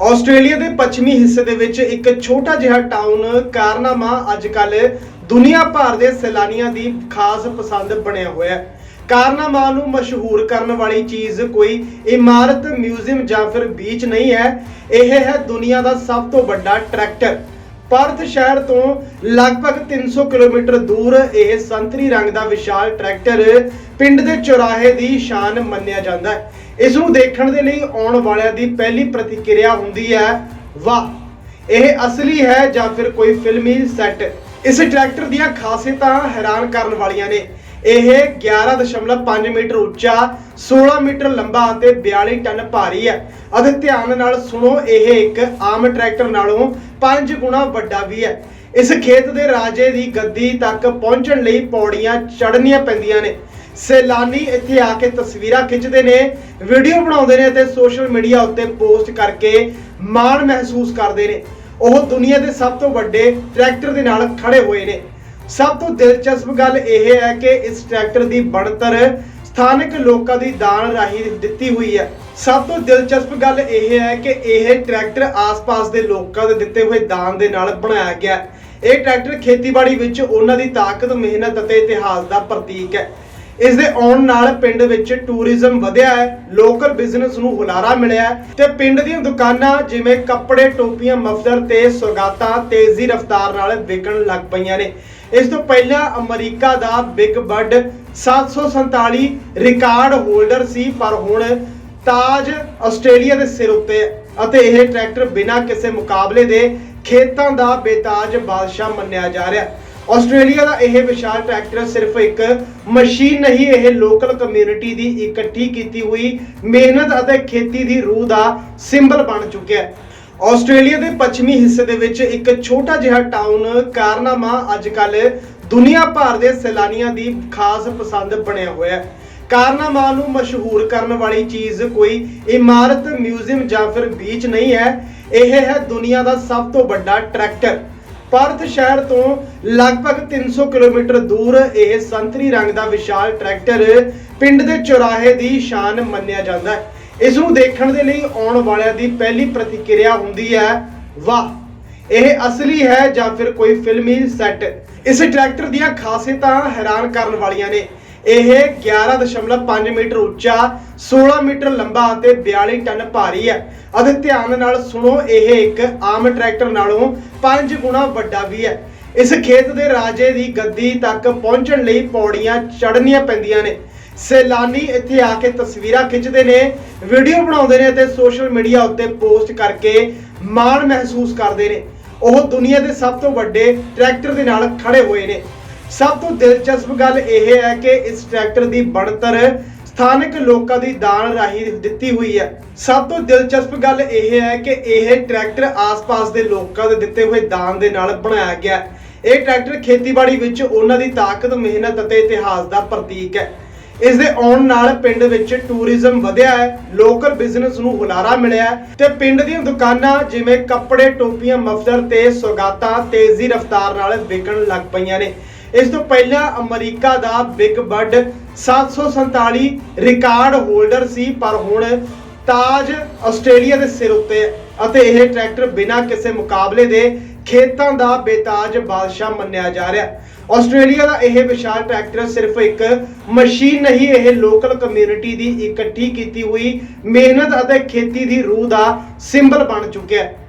Australia ਦੇ ਪੱਛਮੀ ਹਿੱਸੇ ਦੇ ਵਿੱਚ ਇੱਕ ਛੋਟਾ ਜਿਹਾ ਟਾਊਨ ਕਾਰਨਾਮਾ ਅੱਜਕੱਲ ਦੁਨੀਆ ਭਰ ਦੇ ਸੈਲਾਨੀਆਂ ਦੀ ਖਾਸ ਪਸੰਦ ਬਣਿਆ ਹੋਇਆ ਹੈ। ਕਾਰਨਾਮਾ ਨੂੰ ਮਸ਼ਹੂਰ ਕਰਨ ਵਾਲੀ ਚੀਜ਼ ਕੋਈ ਇਮਾਰਤ, ਮਿਊਜ਼ੀਅਮ ਜਾਂ ਫਿਰ ਬੀਚ ਨਹੀਂ ਹੈ। ਇਹ ਹੈ ਦੁਨੀਆ ਦਾ ਸਭ ਤੋਂ ਵੱਡਾ ਟਰੈਕਟਰ ਪਰਥ ਸ਼ਹਿਰ ਤੋਂ ਲਗਭਗ 300 ਕਿਲੋਮੀਟਰ ਦੂਰ ਇਹ ਸੰਤਰੀ ਰੰਗ ਦਾ ਵਿਸ਼ਾਲ ਟਰੈਕਟਰ ਪਿੰਡ ਦੇ ਚੌਰਾਹੇ ਦੀ ਸ਼ਾਨ ਮੰਨਿਆ ਜਾਂਦਾ ਹੈ। ਇਸ ਨੂੰ ਦੇਖਣ ਦੇ ਲਈ ਆਉਣ ਵਾਲਿਆਂ ਦੀ ਪਹਿਲੀ ਪ੍ਰਤੀਕਿਰਿਆ ਹੁੰਦੀ ਹੈ, ਵਾਹ। ਇਹ ਅਸਲੀ ਹੈ ਜਾਂ ਫਿਰ ਕੋਈ ਫਿਲਮੀ ਸੈੱਟ? ਇਸ ਟਰੈਕਟਰ ਦੀਆਂ ਖਾਸੀਅਤਾਂ ਹੈਰਾਨ ਕਰਨ ਵਾਲੀਆਂ ਨੇ। ਇਹ 11.5 ਮੀਟਰ ਉੱਚਾ 16 ਮੀਟਰ ਲੰਬਾ ਅਤੇ 42 ਟਨ ਭਾਰੀ ਹੈ। ਅਤੇ ਧਿਆਨ ਨਾਲ ਸੁਣੋ, ਇਹ ਇੱਕ ਆਮ ਟਰੈਕਟਰ ਨਾਲੋਂ 5 ਗੁਣਾ ਵੱਡਾ ਵੀ ਹੈ। ਇਸ ਖੇਤ ਦੇ ਰਾਜੇ ਦੀ ਗੱਦੀ ਤੱਕ ਪਹੁੰਚਣ ਲਈ ਪੌੜੀਆਂ ਚੜ੍ਹਨੀਆਂ ਪੈਂਦੀਆਂ ਨੇ। ਸੈਲਾਨੀ ਇੱਥੇ ਆ ਕੇ ਤਸਵੀਰਾਂ ਖਿੱਚਦੇ ਨੇ, ਵੀਡੀਓ ਬਣਾਉਂਦੇ ਨੇ ਤੇ ਸੋਸ਼ਲ ਮੀਡੀਆ ਉੱਤੇ ਪੋਸਟ ਕਰਕੇ ਮਾਣ ਮਹਿਸੂਸ ਕਰਦੇ ਨੇ। ਉਹ ਦੁਨੀਆ ਦੇ ਸਭ ਤੋਂ ਵੱਡੇ ਟਰੈਕਟਰ ਦੇ ਨਾਲ ਖੜੇ ਹੋਏ ਨੇ। ਸਭ ਤੋਂ ਦਿਲਚਸਪ ਗੱਲ ਇਹ ਹੈ ਕਿ ਇਸ ਟਰੈਕਟਰ ਦੀ ਬਣਤਰ ਸਥਾਨਕ ਲੋਕਾਂ ਦੀ ਦਾਨ ਰਾਹੀਂ ਦਿੱਤੀ ਹੋਈ ਹੈ। ਸਭ ਤੋਂ ਦਿਲਚਸਪ ਗੱਲ ਇਹ ਹੈ ਕਿ ਇਹ ਟਰੈਕਟਰ ਆਸ-ਪਾਸ ਦੇ ਲੋਕਾਂ ਦੇ ਦਿੱਤੇ ਹੋਏ ਦਾਨ ਦੇ ਨਾਲ ਬਣਾਇਆ ਗਿਆ। ਇਹ ਟਰੈਕਟਰ ਖੇਤੀਬਾੜੀ ਵਿੱਚ ਉਹਨਾਂ ਦੀ ਤਾਕਤ, ਮਿਹਨਤ ਅਤੇ ਇਤਿਹਾਸ ਦਾ ਪ੍ਰਤੀਕ ਹੈ। ਇਸ ਦੇ ਆਉਣ ਨਾਲ ਪਿੰਡ ਵਿੱਚ ਟੂਰਿਜ਼ਮ ਵਧਿਆ ਹੈ, ਲੋਕਲ ਬਿਜ਼ਨਸ ਨੂੰ ਹੁਲਾਰਾ ਮਿਲਿਆ ਹੈ ਤੇ ਪਿੰਡ ਦੀਆਂ ਦੁਕਾਨਾਂ ਜਿਵੇਂ ਕੱਪੜੇ, ਟੋਪੀਆਂ, ਮਫਲਰ ਤੇ ਸੌਗਾਤਾਂ ਤੇਜ਼ੀ ਰਫ਼ਤਾਰ ਨਾਲ ਵਿਕਣ ਲੱਗ ਪਈਆਂ ਨੇ। ਇਸ ਤੋਂ ਪਹਿਲਾਂ ਅਮਰੀਕਾ ਦਾ ਬਿਗ ਬਰਡ 747 ਰਿਕਾਰਡ ਹੋਲਡਰ ਸੀ, ਪਰ ਹੁਣ ਤਾਜ ਆਸਟ੍ਰੇਲੀਆ ਦੇ ਸਿਰ ਉੱਤੇ ਹੈ ਅਤੇ ਇਹ ਟਰੈਕਟਰ ਬਿਨਾਂ ਕਿਸੇ ਮੁਕਾਬਲੇ ਦੇ ਖੇਤਾਂ ਦਾ ਬੇਤਾਜ ਬਾਦਸ਼ਾਹ ਮੰਨਿਆ ਜਾ ਰਿਹਾ ਹੈ। ਆਸਟ੍ਰੇਲੀਆ ਦਾ ਇਹ ਵਿਸ਼ਾਲ ਟਰੈਕਟਰ ਸਿਰਫ ਇੱਕ ਮਸ਼ੀਨ ਨਹੀਂ, ਇਹ ਲੋਕਲ ਕਮਿਊਨਿਟੀ ਦੀ ਇਕੱਠੀ ਕੀਤੀ ਹੋਈ ਮਿਹਨਤ ਅਤੇ ਖੇਤੀ ਦੀ ਰੂਹ ਦਾ ਸਿੰਬਲ ਬਣ ਚੁੱਕਿਆ ਹੈ। ਆਸਟ੍ਰੇਲੀਆ ਦੇ ਪੱਛਮੀ ਹਿੱਸੇ ਦੇ ਵਿੱਚ ਇੱਕ ਛੋਟਾ ਜਿਹਾ ਟਾਊਨ ਕਾਰਨਾਮਾ ਅੱਜਕੱਲ ਦੁਨੀਆ ਭਰ ਦੇ ਸੈਲਾਨੀਆਂ ਦੀ ਖਾਸ ਪਸੰਦ ਬਣਿਆ ਹੋਇਆ ਹੈ। ਕਾਰਨਾਮਾ ਨੂੰ ਮਸ਼ਹੂਰ ਕਰਨ ਵਾਲੀ ਚੀਜ਼ ਕੋਈ ਇਮਾਰਤ ਮਿਊਜ਼ੀਅਮ ਜਾਂ ਫਿਰ ਬੀਚ ਨਹੀਂ ਹੈ। ਇਹ ਹੈ ਦੁਨੀਆ ਦਾ ਸਭ ਤੋਂ ਵੱਡਾ ਟਰੈਕਟਰ। ਪਰਥ ਸ਼ਹਿਰ ਤੋਂ ਲਗਭਗ 300 ਕਿਲੋਮੀਟਰ ਦੂਰ ਇਹ ਸੰਤਰੀ ਰੰਗ ਦਾ ਵਿਸ਼ਾਲ ਟਰੈਕਟਰ ਪਿੰਡ ਦੇ ਚੌਰਾਹੇ ਦੀ ਸ਼ਾਨ ਮੰਨਿਆ ਜਾਂਦਾ ਹੈ। ਇਸ ਨੂੰ ਦੇਖਣ ਦੇ ਲਈ ਆਉਣ ਵਾਲਿਆਂ ਦੀ ਪਹਿਲੀ ਪ੍ਰਤੀਕਿਰਿਆ ਹੁੰਦੀ ਹੈ, ਵਾਹ। ਇਹ ਅਸਲੀ ਹੈ ਜਾਂ ਫਿਰ ਕੋਈ ਫਿਲਮੀ ਸੈੱਟ? ਇਸ ਟਰੈਕਟਰ ਦੀਆਂ ਖਾਸੀਅਤਾਂ ਹੈਰਾਨ ਕਰਨ ਵਾਲੀਆਂ ਨੇ। ਇਹ 11.5 ਮੀਟਰ ਉੱਚਾ 16 ਮੀਟਰ ਲੰਬਾ ਅਤੇ 42 ਟਨ ਭਾਰੀ ਹੈ। ਅਤੇ ਧਿਆਨ ਨਾਲ ਸੁਣੋ, ਇਹ ਇੱਕ ਆਮ ਟਰੈਕਟਰ ਨਾਲੋਂ 5 ਗੁਣਾ ਵੱਡਾ ਵੀ ਹੈ। ਇਸ ਖੇਤ ਦੇ ਰਾਜੇ ਦੀ ਗੱਦੀ ਤੱਕ ਪਹੁੰਚਣ ਲਈ ਪੌੜੀਆਂ ਚੜ੍ਹਨੀਆਂ ਪੈਂਦੀਆਂ ਨੇ। ਸੈਲਾਨੀ ਇੱਥੇ ਆ ਕੇ ਤਸਵੀਰਾਂ ਖਿੱਚਦੇ ਨੇ, ਵੀਡੀਓ ਬਣਾਉਂਦੇ ਨੇ ਅਤੇ ਸੋਸ਼ਲ ਮੀਡੀਆ ਉੱਤੇ ਪੋਸਟ ਕਰਕੇ ਮਾਣ ਮਹਿਸੂਸ ਕਰਦੇ ਨੇ। ਉਹ ਦੁਨੀਆ ਦੇ ਸਭ ਤੋਂ ਵੱਡੇ ਟਰੈਕਟਰ ਦੇ ਨਾਲ ਖੜੇ ਹੋਏ ਨੇ। ਸਭ ਤੋਂ ਦਿਲਚਸਪ ਗੱਲ ਇਹ ਹੈ ਕਿ ਇਸ ਟਰੈਕਟਰ ਦੀ ਬਣਤਰ ਸਥਾਨਕ ਲੋਕਾਂ ਦੀ ਦਾਨ ਰਾਹੀਂ ਦਿੱਤੀ ਹੋਈ ਹੈ। ਸਭ ਤੋਂ ਦਿਲਚਸਪ ਗੱਲ ਇਹ ਹੈ ਕਿ ਇਹ ਟਰੈਕਟਰ ਆਸ-ਪਾਸ ਦੇ ਲੋਕਾਂ ਦੇ ਦਿੱਤੇ ਹੋਏ ਦਾਨ ਦੇ ਨਾਲ ਬਣਾਇਆ ਗਿਆ ਇਹ ਟਰੈਕਟਰ ਖੇਤੀਬਾੜੀ ਵਿੱਚ ਉਹਨਾਂ ਦੀ ਤਾਕਤ, ਮਿਹਨਤ ਅਤੇ ਇਤਿਹਾਸ ਦਾ ਪ੍ਰਤੀਕ ਹੈ। ਇਸ ਦੇ ਆਉਣ ਨਾਲ ਪਿੰਡ ਵਿੱਚ ਟੂਰਿਜ਼ਮ ਵਧਿਆ ਹੈ, ਲੋਕਲ ਬਿਜ਼ਨਸ ਨੂੰ ਹੁਲਾਰਾ ਮਿਲਿਆ ਹੈ ਤੇ ਪਿੰਡ ਦੀਆਂ ਦੁਕਾਨਾਂ ਜਿਵੇਂ ਕੱਪੜੇ, ਟੋਪੀਆਂ, ਮਫਲਰ ਤੇ ਸੌਗਾਤਾਂ ਤੇਜ਼ੀ ਰਫ਼ਤਾਰ ਨਾਲ ਵਿਕਣ ਲੱਗ ਪਈਆਂ ਨੇ। ਇਸ ਤੋਂ ਪਹਿਲਾਂ ਅਮਰੀਕਾ ਦਾ ਬਿਗ ਬਰਡ 747 ਰਿਕਾਰਡ ਹੋਲਡਰ ਸੀ, ਪਰ ਹੁਣ ਤਾਜ ਆਸਟ੍ਰੇਲੀਆ ਦੇ ਸਿਰ ਉੱਤੇ ਹੈ ਅਤੇ ਇਹ ਟਰੈਕਟਰ ਬਿਨਾਂ ਕਿਸੇ ਮੁਕਾਬਲੇ ਦੇ ਖੇਤਾਂ ਦਾ ਬੇਤਾਜ ਬਾਦਸ਼ਾਹ ਮੰਨਿਆ ਜਾ ਰਿਹਾ ਆਸਟ੍ਰੇਲੀਆ ਦਾ ਇਹ ਵਿਸ਼ਾਲ ਟਰੈਕਟਰ ਸਿਰਫ ਇੱਕ ਮਸ਼ੀਨ ਨਹੀਂ, ਇਹ ਲੋਕਲ ਕਮਿਊਨਿਟੀ ਦੀ ਇਕੱਠੀ ਕੀਤੀ ਹੋਈ ਮਿਹਨਤ ਅਤੇ ਖੇਤੀ ਦੀ ਰੂਹ ਦਾ ਸਿੰਬਲ ਬਣ ਚੁੱਕਿਆ ਹੈ।